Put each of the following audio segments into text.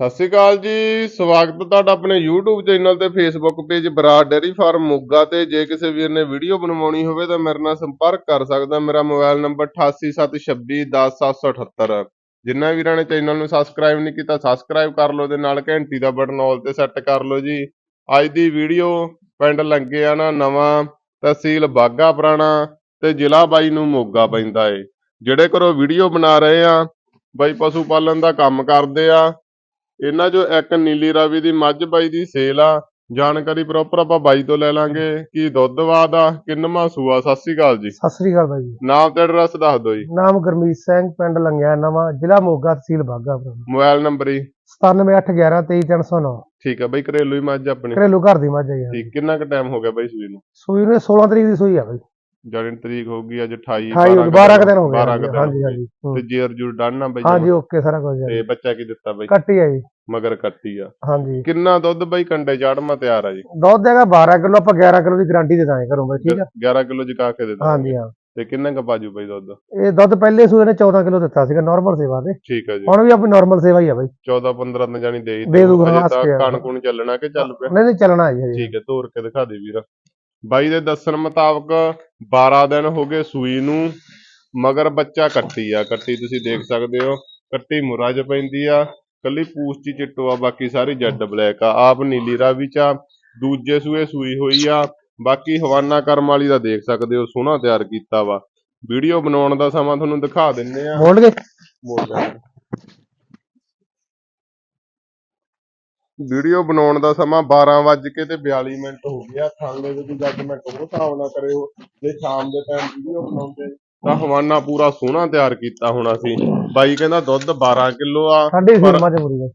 ਸਤਿ ਸ਼੍ਰੀ ਅਕਾਲ ਜੀ, ਸਵਾਗਤ ਤੁਹਾਡਾ ਆਪਣੇ YouTube ਚੈਨਲ ਤੇ Facebook page Brar dairy farm Moga ਤੇ। ਜੇ ਕਿਸੇ ਵੀਰ ਨੇ ਵੀਡੀਓ ਬਣਵਾਉਣੀ ਹੋਵੇ ਤਾਂ ਮੇਰੇ ਨਾਲ ਸੰਪਰਕ ਕਰ ਸਕਦਾ। ਮੇਰਾ ਮੋਬਾਈਲ ਨੰਬਰ 8876210778 ਜਿਨ੍ਹਾਂ ਵੀਰਾਂ ਨੇ ਚੈਨਲ ਨੂੰ ਸਬਸਕ੍ਰਾਈਬ ਨਹੀਂ ਕੀਤਾ ਸਬਸਕ੍ਰਾਈਬ ਕਰ ਲਓ ਤੇ ਨਾਲ ਘੰਟੀ ਦਾ ਬਟਨ ਆਲ ਤੇ ਸੈੱਟ ਕਰ ਲਓ ਜੀ। ਅੱਜ ਦੀ ਵੀਡੀਓ ਪਿੰਡ ਲੰਗੇ ਆ ਨਾ, ਨਵਾਂ ਤਹਿਸੀਲ ਬਾਗਾ ਪੁਰਾਣਾ ਤੇ ਜ਼ਿਲ੍ਹਾ ਬਾਈ ਨੂੰ ਮੋਗਾ ਪੈਂਦਾ ਏ। ਜਿਹੜੇ ਘਰੋਂ ਵੀਡੀਓ ਬਣਾ ਰਹੇ ਆ, ਬਾਈ ਪਸ਼ੂ ਪਾਲਣ ਦਾ ਕੰਮ ਕਰਦੇ ਆ ਇਹਨਾਂ ਚੋਂ ਇੱਕ ਨੀਲੀ ਰਾਵੀ ਦੀ ਮੱਝ ਬਾਈ ਦੀ ਸੇਲ ਆ। ਜਾਣਕਾਰੀ ਪ੍ਰੋਪਰ ਆਪਾਂ ਬਾਈ ਤੋਂ ਲੈ ਲਾਂਗੇ ਕੀ ਦੁੱਧ ਵਾਦ ਆ ਕਿੰਨਵਾਂ ਸੂਆ ਸਤਿ ਸ਼੍ਰੀ ਅਕਾਲ ਜੀ। ਸਤਿ ਸ੍ਰੀ ਅਕਾਲ ਬਾਈ ਜੀ। ਨਾਮ ਤੇ ਐਡਰੈਸ ਦੱਸ ਦਿਓ ਜੀ। ਨਾਮ ਗੁਰਮੀਤ ਸਿੰਘ ਪਿੰਡ ਲੰਗਿਆ ਨਵਾਂ ਜ਼ਿਲ੍ਹਾ ਮੋਗਾ ਤਹਿਸੀਲ ਬਾਗਾ ਮੋਬਾਈਲ ਨੰਬਰ ਹੀ 9781123300 ਠੀਕ ਆ ਬਾਈ ਘਰੇਲੂ ਹੀ ਮੱਝ ਆਪਣੀ। ਘਰੇਲੂ ਘਰ ਦੀ ਮੱਝ ਹੈ ਜੀ ਠੀਕ ਕਿੰਨਾ ਕੁ ਟਾਈਮ ਹੋ ਗਿਆ ਬਾਈ ਸੂਈ ਨੂੰ? ਸੂਈ ਨੂੰ 16 ਤਰੀਕ ਦੀ ਸੂਈ ਆ ਬਾਈ। ਜਾਣੀ ਤਰੀਕ ਹੋਊਗੀ ਅੱਜ 28 28 12 ਕੁ ਦਿਨ ਹੋ ਗਏ 12 ਕੁ ਦਿਨ। ਹਾਂਜੀ ਹਾਂਜੀ ਹੂੰ। ਤੇ ਜੇਰ ਜੂਰ ਡਨ ਨਾ ਬਾਈ ਹਾਂਜੀ ਓਕੇ ਸਾਰਾ ਕੁਝ ਹੈ। ਤੇ ਬੱਚਾ ਕੀ ਦਿੱਤਾ ਬਾਈ? ਕੱਟੀ ਹੈ ਜੀ। ਮਗਰ ਕੱਟੀ ਆ। ਹਾਂਜੀ। ਕਿੰਨਾ ਦੁੱਧ ਬਾਈ ਕੰਡੇ ਚਾੜਮਾ ਤਿਆਰ ਆ ਜੀ? ਦੁੱਧ ਹੈਗਾ 12 ਕਿਲੋ ਆਪਾਂ 11 ਕਿਲੋ ਦੀ ਗਾਰੰਟੀ ਦੇ ਦਾਂਗੇ ਘਰੋਂ ਬਾਈ ਠੀਕ ਆ? 11 ਕਿਲੋ ਜਕਾ ਕੇ ਦਿੱਤਾ ਹਾਂਜੀ ਹਾਂ। ਤੇ ਕਿੰਨਾ ਕ ਬਾਜੂ ਬਾਈ ਦੁੱਧ? ਇਹ ਦੁੱਧ ਪਹਿਲੇ ਸੂਏ ਨੇ 14 ਕਿਲੋ ਦਿੱਤਾ ਸੀਗਾ ਨਾਰਮਲ ਸੇਵਾ ਤੇ। ਠੀਕ ਆ ਜੀ। ਹੁਣ ਵੀ ਆਪਣੀ ਨਾਰਮਲ ਸੇਵਾ ਹੀ ਆ ਬਾਈ। 14 15 ਦਿਨ ਜਾਨੀ ਦੇ ਹੀ ਦੇ ਦੂਗਾ, ਤਾਂ ਆ। ਕਣ ਕੁਣ ਚੱਲਣਾ ਕਿ ਚੱਲ ਪਿਆ? ਨਹੀਂ ਨਹੀਂ ਚੱਲਣਾ ਹੈ ਜੀ। ਠੀਕ ਹੈ ਤੋਰ ਕੇ ਦਿਖਾ ਦੇ ਵੀਰ। ਬਾਈ ਦੇ ਦੱਸਣ ਮੁਤਾਬਕ 12 ਦਿਨ ਹੋ ਗਏ ਸੂਈ ਨੂੰ ਮਗਰ ਬੱਚਾ ਕੱਟੀ ਆ। ਕੱਟੀ ਤੁਸੀਂ ਦੇਖ ਸਕਦੇ ਹੋ ਕੱਟੀ ਮੁਰਾ ਚ ਪੈਂਦੀ ਆ ਕੱਲੀ ਪੂਛ ਚ ਚਿੱਟੋ ਆ ਬਾਕੀ ਸਾਰੀ ਜੈਡ ਬਲੈਕ ਆ। ਆਪ ਨੀਲੀ ਰਾਵੀ ਚ ਆ, ਦੂਜੇ ਸੂਏ ਸੂਈ ਹੋਈ ਆ। ਬਾਕੀ ਹਵਾਨਾ ਕਰਮ ਵਾਲੀ ਦਾ ਦੇਖ ਸਕਦੇ ਹੋ ਸੋਹਣਾ ਤਿਆਰ ਕੀਤਾ ਵਾ। ਵੀਡੀਓ ਬਣਾਉਣ ਦਾ ਸਮਾਂ ਤੁਹਾਨੂੰ ਦਿਖਾ ਦਿੰਨੇ ਆ। ਮੋੜ ਗਏ? ਮੋੜ ਲੈਣਾ। ਵੀਡੀਓ ਬਣਾਉਣ ਦਾ ਸਮਾਂ 12 ਵੱਜ ਕੇ ਤੇ 42 ਮਿੰਟ ਹੋ ਗਿਆ ਥਾਲੇ ਵਿੱਚ ਜੱਜਮੈਂਟ ਉਹ ਹਿਸਾਬ ਨਾਲ ਕਰਿਓ ਜੇ ਸ਼ਾਮ ਦੇ ਟਾਈਮ ਵੀਡੀਓ ਬਣਾਉਂਦੇ ਤਾਂ ਹਵਾਨਾ ਪੂਰਾ ਸੋਹਣਾ ਤਿਆਰ ਕੀਤਾ ਹੋਣਾ ਸੀ। ਬਾਈ ਕਹਿੰਦਾ ਦੁੱਧ 12 ਕਿਲੋ ਆ ਪਰ-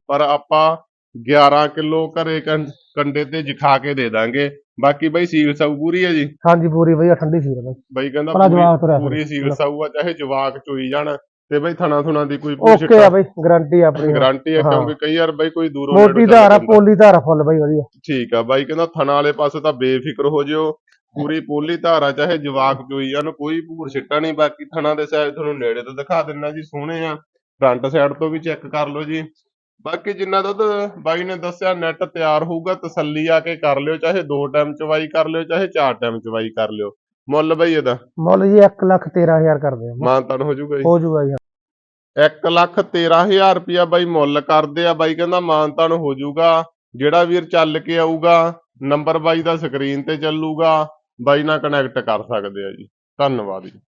ਬਾਈ ਆਪਾਂ 11 ਕਿਲੋ ਘਰੇ ਕੰਡੇ ਤੇ ਜਿਖਾ ਕੇ ਦੇ ਦਾਂਗੇ। ਬਾਕੀ ਬਾਈ ਸੀਲ ਸਾਊ ਪੂਰੀ ਹੈ ਜੀ? ਹਾਂਜੀ ਪੂਰੀ ਵਧੀਆ ਠੰਡੀ ਸੀ ਬਾਈ। ਬਾਈ ਕਹਿੰਦਾ ਪੂਰੀ ਸੀਲ। ਸਾਊ ਆ ਚਾਹੇ ਜਵਾਕ ਚੋਈ ਜਾਣ। ਤੇ ਬਾਈ ਥਣਾ ਥੁਣਾ ਦੀ ਕੋਈ ਓਕੇ ਆ ਬਾਈ ਗਾਰੰਟੀ ਆਪਣੀ। ਗਾਰੰਟੀ ਹਾਂ। ਕਿਉਂਕਿ ਕਈ ਵਾਰ ਬਾਈ ਕੋਈ ਦੂਰੋਂ ਮੋਟੀ ਧਾਰ ਆ। ਪੋਲੀ ਧਾਰ ਆ ਫੁੱਲ ਬਾਈ ਵਧੀਆ। ਠੀਕ ਆ ਬਾਈ ਕਹਿੰਦਾ ਥਣਾ ਵਾਲੇ ਪਾਸੇ ਤਾਂ ਬੇਫਿਕਰ ਹੋ ਜਿਓ। ਪੂਰੀ ਪੋਲੀ ਧਾਰਾ ਚਾਹੇ ਜਵਾਕ ਚੋਈ ਜਾਣ ਕੋਈ ਭੂਰ ਛਿੱਟਾ ਨਹੀਂ ਬਾਕੀ ਥਣਾ ਦੇ ਸਾਈਜ਼ ਤੁਹਾਨੂੰ ਨੇੜੇ ਤੋਂ ਦਿਖਾ ਦਿੰਨਾ ਜੀ ਸੋਹਣੇ ਆ। ਫਰੰਟ ਸਾਈਡ ਤੋਂ ਵੀ ਚੈੱਕ ਕਰ ਲਓ ਜੀ। ਬਾਕੀ ਜਿੰਨਾ ਦੁੱਧ ਬਾਈ ਨੇ ਦੱਸਿਆ ਨੈਟ ਤਿਆਰ ਹੋਊਗਾ ਤਸੱਲੀ ਆ ਕੇ ਕਰ ਲਿਓ ਚਾਹੇ ਦੋ ਟਾਈਮ ਚਵਾਈ ਕਰ ਲਿਓ ਚਾਹੇ ਚਾਰ ਟਾਈਮ ਚਵਾਈ ਕਰ ਲਿਓ। ਮੁੱਲ ਬਾਈ ਇਹਦਾ। ਮੁੱਲ ਜੀ 1 ਲੱਖ 13000 ਕਰਦੇ ਆ ਮਾਨਤਾਨ ਹੋ ਜਾਊਗਾ ਜੀ। ਹੋ ਜੂਗਾ ਜੀ 1 ਲੱਖ 13000 ਰੁਪਇਆ ਬਾਈ ਮੁੱਲ ਕਰਦੇ ਆ। ਬਾਈ ਕਹਿੰਦਾ ਮਾਨਤਾਨ ਹੋ ਜਾਊਗਾ। ਜਿਹੜਾ ਵੀਰ ਚੱਲ ਕੇ ਆਊਗਾ, ਨੰਬਰ ਬਾਈ ਦਾ ਸਕਰੀਨ ਤੇ ਚੱਲੂਗਾ। ਬਾਈ ਨਾਲ ਕਨੈਕਟ ਕਰ ਸਕਦੇ ਆ ਜੀ। ਧੰਨਵਾਦ ਜੀ।